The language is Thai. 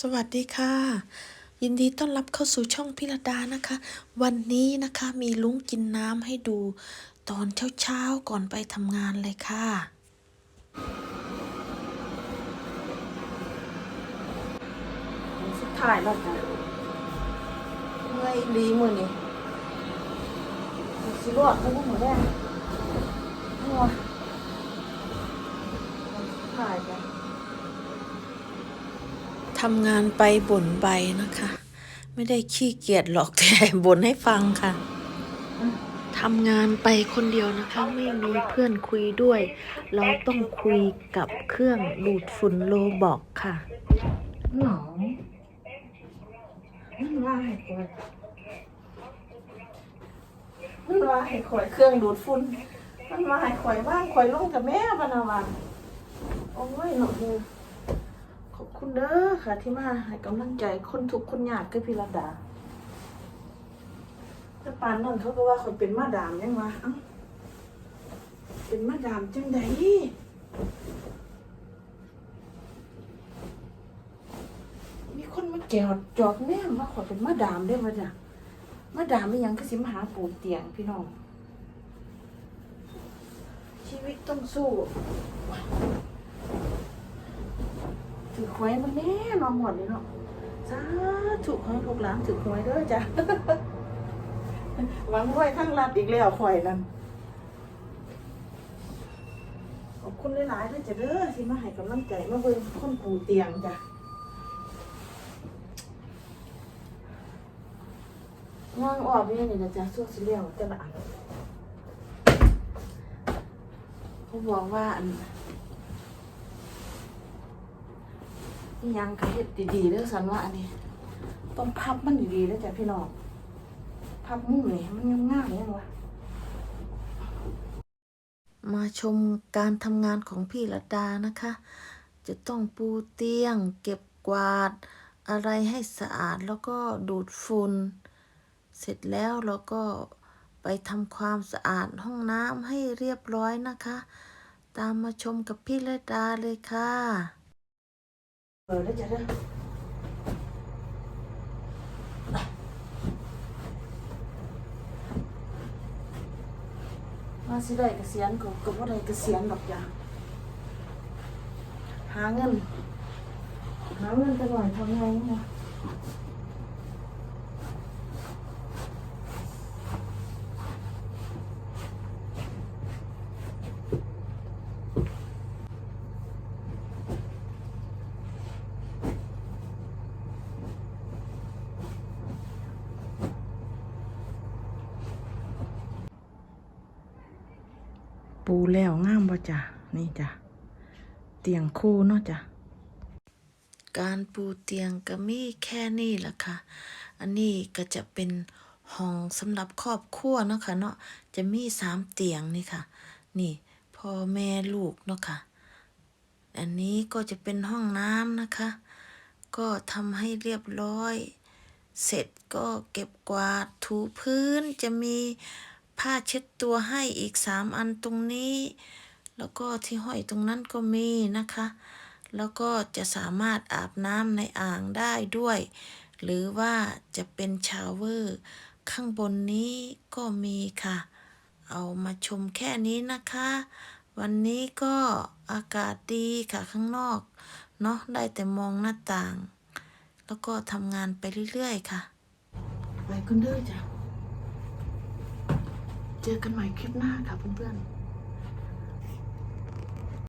สวัสดีค่ะ ยินดีต้อนรับเข้าสู่ช่องพิรดานะคะ วันนี้นะคะมีลุงกินน้ำให้ดู ตอนเช้าๆก่อนไปทำงานเลยค่ะสุดท้ายแล้วจ้ะเมื่อยลีมือนี่สิรอดไม่รู้หมดแล้วหัวสุดท้ายจ้ะ ทำงานไปบ่นไปนะคะ ไม่ได้ขี้เกียจหรอกแต่บ่นให้ฟังค่ะทำงานไปคนเดียวนะคะ ไม่มีเพื่อนคุยด้วย เราต้องคุยกับเครื่องดูดฝุ่นโลบอกค่ะหนาวมันว่าให้คอยมันว่าให้คอยเครื่องดูดฝุ่นมันว่าให้คอยว่างคอยลงกับแม่พะนาวันโอ้ยหนอเลย ขอบคุณเด้อค่ะ ที่มาให้กำลังใจคนทุกคนยากกับพี่ระดาแต่ปานนั่นเขาก็ว่าคนเป็นมาดามยังวะเป็นมาดามจังใดมีคนมาแกวจอกแม่มว่าขอเป็นมาดามได้ปะจ้ะมาดามไม่ยังก็สิมาหาปูเตียงพี่น้อง ชีวิตต้องสู้ ถือหวยมาแน่นอนหมดเลยเนาะสาธุขอให้ลูกหลานถือหวยเด้อจ้ะหวังรวยทั้งรัดอีกแล้วข่อยนั่นขอบคุณหลายๆด้วยจ้ะเด้อที่มาให้กำลังใจมาเบิ่งคนปูเตียงจ้ะย่างออกนี่นี่นะจ๊ะช่วงสิเลี้ยวแต่ละอันเขาบอกว่าอัน นี่ยังกระเฮ็ดดีๆเด้อสันว่าอันนี้ต้องพับมันดีๆเด้อจ้ะพี่น้องพับมุมนี่มันง่ายๆยังวะมาชมการทำงานของพี่ระดานะคะ จะต้องปูเตียง เก็บกวาด อะไรให้สะอาดแล้วก็ดูดฝุ่นเสร็จแล้วเราก็ไปทำความสะอาดห้องน้ำให้เรียบร้อยนะคะ ตามมาชมกับพี่ระดาเลยค่ะ เออได้จ้ะเด้อมาสิได้เกษียณก็ก็บ่ได้เกษียณดอกจ้ะหาเงิน หาเงินไปหน่อยทำไงเนี่ย ปูแล้วงามบ่จ้ะนี่จ้ะเตียงคู่เนาะจ้ะการปูเตียงก็มีแค่นี้แหละค่ะ อันนี้ก็จะเป็นห้องสำหรับครอบครัวเนาะค่ะเนาะจะมีสามเตียงนี่ค่ะ นี่พ่อแม่ลูกเนาะค่ะ อันนี้ก็จะเป็นห้องน้ำนะคะ ก็ทำให้เรียบร้อย เสร็จก็เก็บกวาดถูพื้นจะมี ผ้าเช็ดตัวให้อีกสามอันตรงนี้ แล้วก็ที่ห้อยตรงนั้นก็มีนะคะ แล้วก็จะสามารถอาบน้ำในอ่างได้ด้วย หรือว่าจะเป็นชาวเวอร์ข้างบนนี้ก็มีค่ะ เอามาชมแค่นี้นะคะ วันนี้ก็อากาศดีค่ะข้างนอก เนาะได้แต่มองหน้าต่าง แล้วก็ทำงานไปเรื่อยๆ ค่ะ ไปกันเด้อจ้ะ เจอกันใหม่คลิปหน้าค่ะเพื่อนๆ